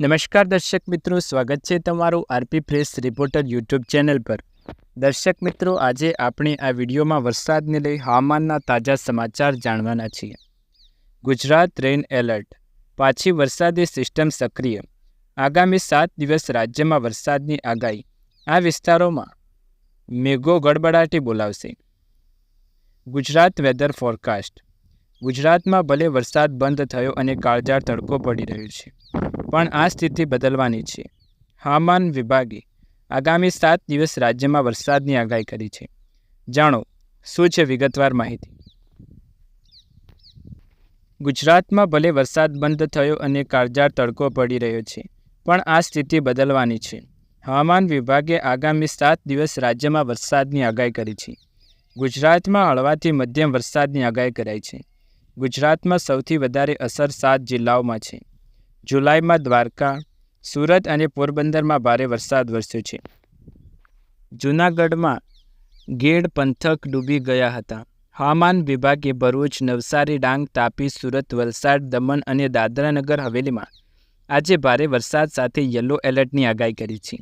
નમસ્કાર દર્શક મિત્રો, સ્વાગત છે તમારું RP fresh reporter YouTube channel પર. દર્શક મિત્રો, આજે આપણે આ વિડીયોમાં વરસાદને લઈ હવામાનના તાજા સમાચાર જાણવાના છીએ. ગુજરાત રેન એલર્ટ પાછી વરસાદી સિસ્ટમ સક્રિય. આગામી સાત દિવસ રાજ્યમાં વરસાદની આગાહી. આ વિસ્તારોમાં મેઘો ગડબડાટી બોલાવશે. ગુજરાત વેધર ફોરકાસ્ટ ગુજરાતમાં ભલે વરસાદ બંધ થયો અને કાળજાળ તડકો પડી રહ્યો છે. પણ આ સ્થિતિ બદલવાની છે. હવામાન વિભાગે આગામી સાત દિવસ રાજ્યમાં વરસાદની આગાહી કરી છે. જાણો, શું છે વિગતવાર માહિતી? ગુજરાતમાં ભલે વરસાદ બંધ થયો અને કાળજાર તડકો પડી રહ્યો છે, પણ આ સ્થિતિ બદલવાની છે. હવામાન વિભાગે આગામી સાત દિવસ રાજ્યમાં વરસાદની આગાહી કરી છે. ગુજરાતમાં હળવાથી મધ્યમ વરસાદની આગાહી કરાઈ છે. ગુજરાતમાં સૌથી વધારે અસર સાત જિલ્લાઓમાં છે. જુલાઈમાં દ્વારકા, સુરત અને પોરબંદરમાં ભારે વરસાદ વરસ્યો છે. જૂનાગઢમાં ગેડ પંથક ડૂબી ગયા હતા. હવામાન વિભાગે ભરૂચ, નવસારી, ડાંગ, તાપી, સુરત, વલસાડ, દમણ અને દાદરાનગર હવેલીમાં આજે ભારે વરસાદ સાથે યલો એલર્ટની આગાહી કરી છે.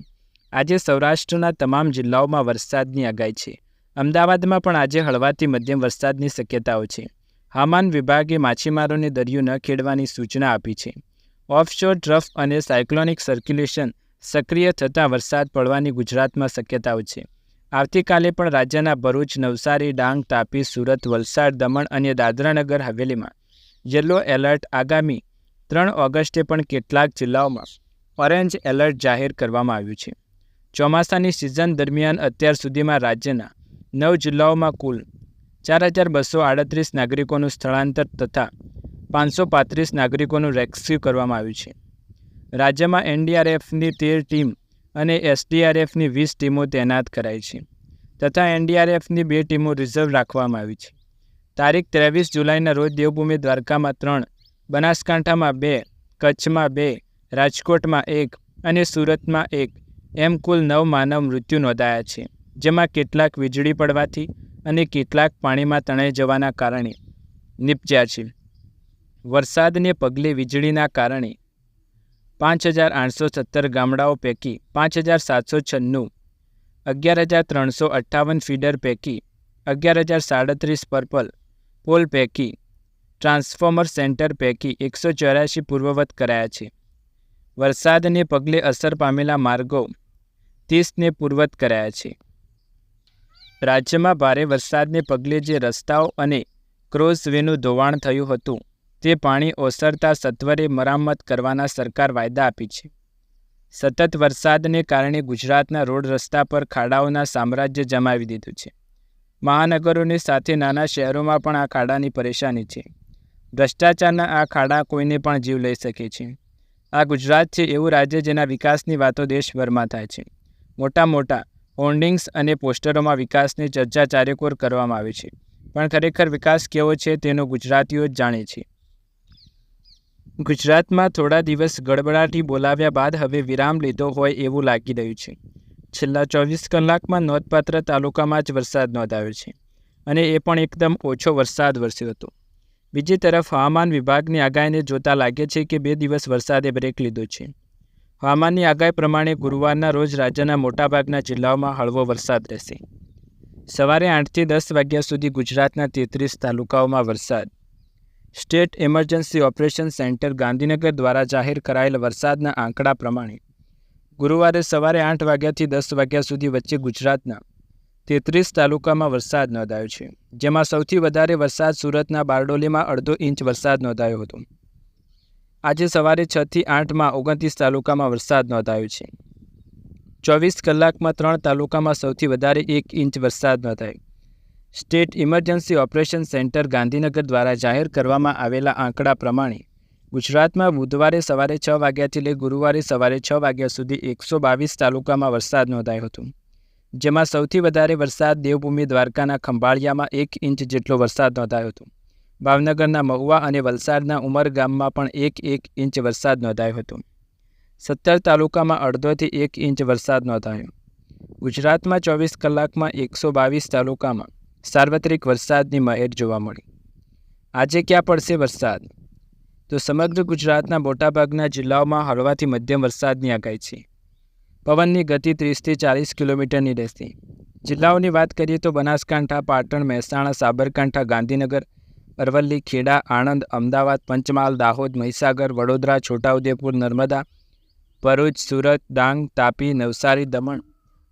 આજે સૌરાષ્ટ્રના તમામ જિલ્લાઓમાં વરસાદની આગાહી છે. અમદાવાદમાં પણ આજે હળવાથી મધ્યમ વરસાદની શક્યતાઓ છે. હવામાન વિભાગે માછીમારોને દરિયો ન ખેડવાની સૂચના આપી છે. ઓફશોર ટ્રફ અને સાયક્લોનિક સર્ક્યુલેશન સક્રિય થતાં વરસાદ પડવાની ગુજરાતમાં શક્યતાઓ છે. આવતીકાલે પણ રાજ્યના ભરૂચ, નવસારી, ડાંગ, તાપી, સુરત, વલસાડ, દમણ અને દાદરાનગર હવેલીમાં યલો એલર્ટ આગામી ત્રણ ઓગસ્ટે પણ કેટલાક જિલ્લાઓમાં ઓરેન્જ એલર્ટ જાહેર કરવામાં આવ્યું છે. ચોમાસાની સિઝન દરમિયાન અત્યાર સુધીમાં રાજ્યના નવ જિલ્લાઓમાં કુલ ચાર હજાર બસો આડત્રીસ નાગરિકોનું સ્થળાંતર તથા પાંચસો પાંત્રીસ નાગરિકોનું રેસ્ક્યુ કરવામાં આવ્યું છે. રાજ્યમાં એનડીઆરએફની તેર ટીમ અને એસડીઆરએફની વીસ ટીમો તૈનાત કરાઈ છે તથા એનડીઆરએફની બે ટીમો રિઝર્વ રાખવામાં આવી છે. તારીખ ત્રેવીસ જુલાઈના રોજ દેવભૂમિ દ્વારકામાં ત્રણ, બનાસકાંઠામાં બે, કચ્છમાં બે, રાજકોટમાં એક અને સુરતમાં એક એમ કુલ નવ માનવ મૃત્યુ નોંધાયા છે, જેમાં કેટલાક વીજળી પડવાથી અને કેટલાક પાણીમાં તણાઈ જવાના કારણે નિપજ્યા છે. વરસાદને પગલે વીજળીના કારણે પાંચ હજાર આઠસો સત્તર ગામડાઓ પૈકી પાંચ હજાર સાતસો છન્નું, અગિયાર હજાર ત્રણસો અઠ્ઠાવન ફીડર પૈકી અગિયાર હજાર સાડત્રીસ પર્પલ પોલ પૈકી ટ્રાન્સફોર્મર સેન્ટર પૈકી એકસો ચોર્યાસી પૂર્વવત કરાયા છે. વરસાદને પગલે અસર પામેલા માર્ગો ત્રીસને પૂર્વત કરાયા છે. રાજ્યમાં ભારે વરસાદને પગલે જે રસ્તાઓ અને ક્રોઝવેનું ધોવાણ થયું હતું તે પાણી ઓસરતા સત્વરે મરામત કરવાના સરકાર વાયદા આપી છે. સતત વરસાદને કારણે ગુજરાતના રોડ રસ્તા પર ખાડાઓના સામ્રાજ્ય જમાવી દીધું છે. મહાનગરોની સાથે નાના શહેરોમાં પણ આ ખાડાની પરેશાની છે. ભ્રષ્ટાચારના આ ખાડા કોઈને પણ જીવ લઈ શકે છે. આ ગુજરાત છે એવું રાજ્ય જેના વિકાસની વાતો દેશભરમાં થાય છે. મોટા મોટા હોર્ડિંગ્સ અને પોસ્ટરોમાં વિકાસની ચર્ચા ચારેકોર કરવામાં આવે છે. પણ ખરેખર વિકાસ કેવો છે તેનો ગુજરાતીઓ જ જાણે છે. ગુજરાતમાં થોડા દિવસ ગડબડાટી બોલાવ્યા બાદ હવે વિરામ લીધો હોય એવું લાગી રહ્યું છે. છેલ્લા ચોવીસ કલાકમાં નોંધપાત્ર તાલુકામાં જ વરસાદ નોંધાયો છે અને એ પણ એકદમ ઓછો વરસાદ વરસ્યો હતો. બીજી તરફ હવામાન વિભાગની આગાહીને જોતા લાગે છે કે બે દિવસ વરસાદે બ્રેક લીધો છે. હવામાનની આગાહી પ્રમાણે ગુરુવારના રોજ રાજ્યના મોટાભાગના જિલ્લાઓમાં હળવો વરસાદ રહેશે. સવારે આઠથી દસ વાગ્યા સુધી ગુજરાતના તેત્રીસ તાલુકાઓમાં વરસાદ state emergency operation centre Gandhinagar દ્વારા જાહેર કરાયેલ વરસાદના આંકડા પ્રમાણે ગુરુવારે સવારે આઠ વાગ્યાથી દસ વાગ્યા સુધી વચ્ચે ગુજરાતના તેત્રીસ તાલુકામાં વરસાદ નોંધાયો છે, જેમાં સૌથી વધારે વરસાદ સુરતના બારડોલીમાં અડધો ઇંચ વરસાદ નોંધાયો હતો. આજે સવારે છથી આઠમાં ઓગણત્રીસ તાલુકામાં વરસાદ નોંધાયો છે. ચોવીસ કલાકમાં ત્રણ તાલુકામાં સૌથી વધારે એક ઇંચ વરસાદ નોંધાયો. State emergency operation centre Gandhinagar દ્વારા જાહેર કરવામાં આવેલા આંકડા પ્રમાણે ગુજરાતમાં બુધવારે સવારે છ વાગ્યાથી લઈ ગુરુવારે સવારે છ વાગ્યા સુધી એકસો બાવીસ તાલુકામાં વરસાદ નોંધાયો હતો, જેમાં સૌથી વધારે વરસાદ દેવભૂમિ દ્વારકાના ખંભાળિયામાં એક ઇંચ જેટલો વરસાદ નોંધાયો હતો. ભાવનગરના મહુવા અને વલસાડના ઉમર ગામમાં પણ એક એક ઇંચ વરસાદ નોંધાયો હતો. સત્તર તાલુકામાં અડધોથી એક ઇંચ વરસાદ નોંધાયો. ગુજરાતમાં ચોવીસ કલાકમાં એકસો બાવીસ તાલુકામાં સાર્વત્રિક વરસાદની મહેર જોવા મળી. આજે ક્યાં પડશે વરસાદ? તો સમગ્ર ગુજરાતના મોટાભાગના જિલ્લાઓમાં હળવાથી મધ્યમ વરસાદની આગાહી છે. પવનની ગતિ ત્રીસથી ચાલીસ કિલોમીટરની રહેશે. જિલ્લાઓની વાત કરીએ તો બનાસકાંઠા, પાટણ, મહેસાણા, સાબરકાંઠા, ગાંધીનગર, અરવલ્લી, ખેડા, આણંદ, અમદાવાદ, પંચમહાલ, દાહોદ, મહીસાગર, વડોદરા, છોટાઉદેપુર, નર્મદા, ભરૂચ, સુરત, ડાંગ, તાપી, નવસારી, દમણ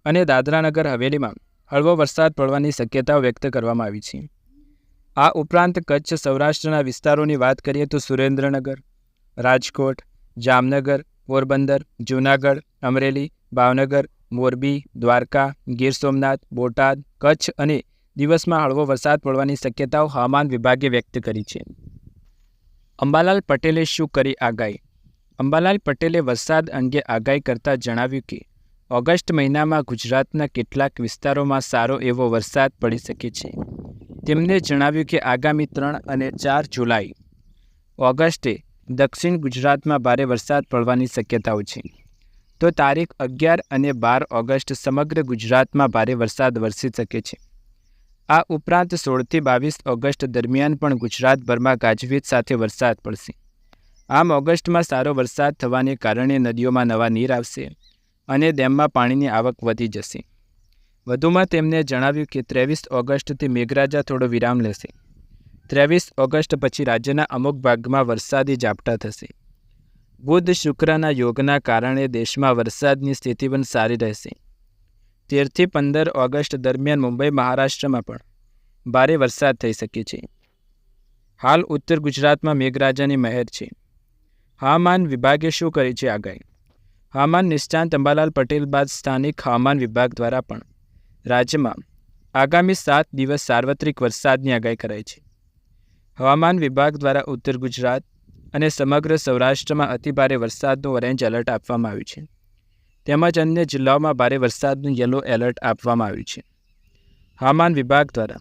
અને દાદરાનગર હવેલીમાં હળવો વરસાદ પડવાની શક્યતાઓ વ્યક્ત કરવામાં આવી છે. આ ઉપરાંત કચ્છ સૌરાષ્ટ્રના વિસ્તારોની વાત કરીએ તો સુરેન્દ્રનગર, રાજકોટ, જામનગર, પોરબંદર, જૂનાગઢ, અમરેલી, ભાવનગર, મોરબી, દ્વારકા, ગીર સોમનાથ, બોટાદ, કચ્છ અને દિવસમાં હળવો વરસાદ પડવાની શક્યતાઓ હવામાન વિભાગે વ્યક્ત કરી છે. અંબાલાલ પટેલે શું કરી આગાહી? અંબાલાલ પટેલે વરસાદ અંગે આગાહી કરતાં જણાવ્યું કે ઓગસ્ટ મહિનામાં ગુજરાતના કેટલાક વિસ્તારોમાં સારો એવો વરસાદ પડી શકે છે. તેમણે જણાવ્યું કે આગામી ત્રણ અને ચાર જુલાઈ ઓગસ્ટે દક્ષિણ ગુજરાતમાં ભારે વરસાદ પડવાની શક્યતાઓ છે. તો તારીખ અગિયાર અને બાર ઓગસ્ટ સમગ્ર ગુજરાતમાં ભારે વરસાદ વરસી શકે છે. આ ઉપરાંત સોળથી બાવીસ ઓગસ્ટ દરમિયાન પણ ગુજરાતભરમાં ગાજવીજ સાથે વરસાદ પડશે. આમ ઓગસ્ટમાં સારો વરસાદ થવાને કારણે નદીઓમાં નવા નીર આવશે. અને ડેમમાં પાણીની આવક વધી જશે. વધુમાં તેમણે જણાવ્યું કે ત્રેવીસ ઓગસ્ટથી મેઘરાજા થોડો વિરામ લેશે. ત્રેવીસ ઓગસ્ટ પછી રાજ્યના અમુક ભાગમાં વરસાદી ઝાપટા થશે. બુધ શુક્રના યોગના કારણે દેશમાં વરસાદની સ્થિતિ પણ સારી રહેશે. તેરથી પંદર ઓગસ્ટ દરમિયાન મુંબઈ, મહારાષ્ટ્રમાં પણ ભારે વરસાદ થઈ શકે છે. હાલ ઉત્તર ગુજરાતમાં મેઘરાજાની મહેર છે. હવામાન વિભાગે શું કરી છે આગાહી? હવામાન નિષ્ણાંત અંબાલાલ પટેલ બાદ સ્થાનિક હવામાન વિભાગ દ્વારા પણ રાજ્યમાં આગામી સાત દિવસ સાર્વત્રિક વરસાદની આગાહી કરાઈ છે. હવામાન વિભાગ દ્વારા ઉત્તર ગુજરાત અને સમગ્ર સૌરાષ્ટ્રમાં અતિભારે વરસાદનું ઓરેન્જ એલર્ટ આપવામાં આવ્યું છે. તેમજ અન્ય જિલ્લાઓમાં ભારે વરસાદનું યલો એલર્ટ આપવામાં આવ્યું છે. હવામાન વિભાગ દ્વારા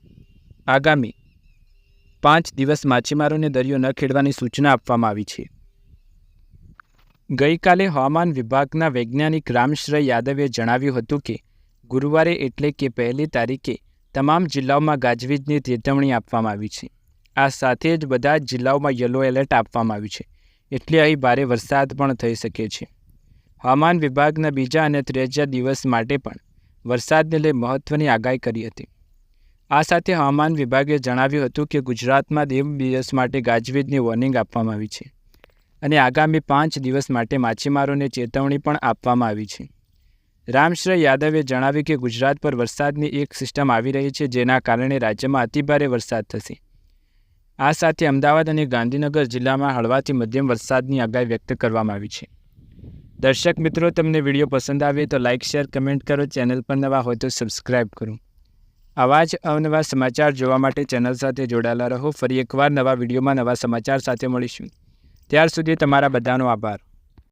આગામી પાંચ દિવસ માછીમારોને દરિયો ન ખેડવાની સૂચના આપવામાં આવી છે. ગઈકાલે હવામાન વિભાગના વૈજ્ઞાનિક રામશ્રય યાદવે જણાવ્યું હતું કે, ગુરુવારે એટલે કે પહેલી તારીખે તમામ જિલ્લાઓમાં ગાજવીજની ચેતવણી આપવામાં આવી છે. આ સાથે જ બધા જ જિલ્લાઓમાં યલો એલર્ટ આપવામાં આવ્યું છે. એટલે અહીં ભારે વરસાદ પણ થઈ શકે છે. હવામાન વિભાગના બીજા અને ત્રીજા દિવસ માટે પણ વરસાદને લઈ મહત્ત્વની આગાહી કરી હતી. આ સાથે હવામાન વિભાગે જણાવ્યું હતું કે ગુજરાતમાં દેવ દિવસ માટે ગાજવીજની વોર્નિંગ આપવામાં આવી છે. અને આગામી પાંચ દિવસ માટે માછીમારોને ચેતવણી પણ આપવામાં આવી છે. રામશ્રય યાદવે જણાવ્યું કે ગુજરાત પર વરસાદની એક સિસ્ટમ આવી રહી છે જેના કારણે રાજ્યમાં અતિભારે વરસાદ થશે. આ સાથે અમદાવાદ અને ગાંધીનગર જિલ્લામાં હળવાથી મધ્યમ વરસાદની આગાહી વ્યક્ત કરવામાં આવી છે. દર્શક મિત્રો, તમને વીડિયો પસંદ આવે તો લાઇક શેર, કમેન્ટ કરો. ચેનલ પર નવા હોય તો સબસ્ક્રાઇબ કરો. આવા જ અવનવા સમાચાર જોવા માટે ચેનલ સાથે જોડાયેલા રહો. ફરી એકવાર નવા વિડીયોમાં નવા સમાચાર સાથે મળીશું. ત્યાર સુધી તમારા બધાનો આભાર.